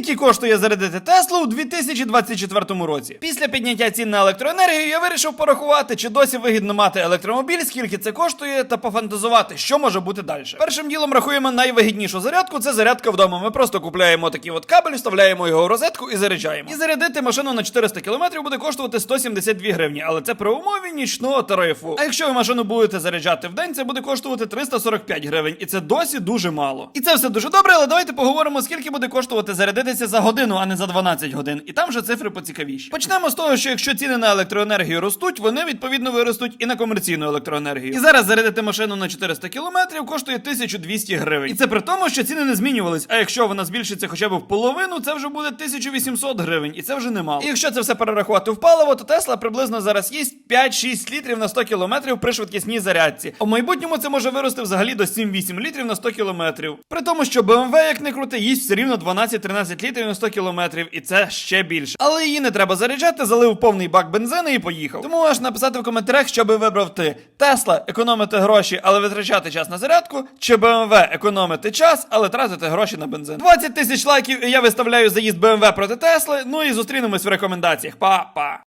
Скільки коштує зарядити Теслу у 2024 році? Після підняття цін на електроенергію я вирішив порахувати, чи досі вигідно мати електромобіль, скільки це коштує, та пофантазувати, що може бути далі. Першим ділом рахуємо найвигіднішу зарядку. Це зарядка вдома. Ми просто купляємо такий от кабель, вставляємо його в розетку і заряджаємо. І зарядити машину на 400 км буде коштувати 172 гривні, але це при умові нічного тарифу. А якщо ви машину будете заряджати в день, це буде коштувати 345 гривень, і це досі дуже мало. І це все дуже добре, але давайте поговоримо, скільки буде коштувати зарядитися за годину, а не за 12 годин. І там вже цифри поцікавіші. Почнемо з того, що якщо ціни на електроенергію ростуть, вони відповідно виростуть і на комерційну електроенергію. І зараз зарядити машину на 400 км коштує 1200 гривень. І це при тому, що ціни не змінювались. А якщо вона збільшиться хоча б в половину, це вже буде 1800 гривень, і це вже немало. І якщо це все перерахувати в паливо, то Тесла приблизно зараз їсть 5-6 літрів на 100 км при швидкісній зарядці. В майбутньому це може вирости взагалі до 7-8 літрів на 100 км. При тому, що BMW, як не крути, їсть все рівно 12-13 літрів на 100 кілометрів, і це ще більше. Але її не треба заряджати, залив повний бак бензину і поїхав. Тому можеш написати в коментарях, що би вибрав ти: Тесла економити гроші, але витрачати час на зарядку, чи BMW економити час, але тратити гроші на бензин. 20 тисяч лайків, і я виставляю заїзд BMW проти Тесли. Ну і зустрінемось в рекомендаціях. Па-па.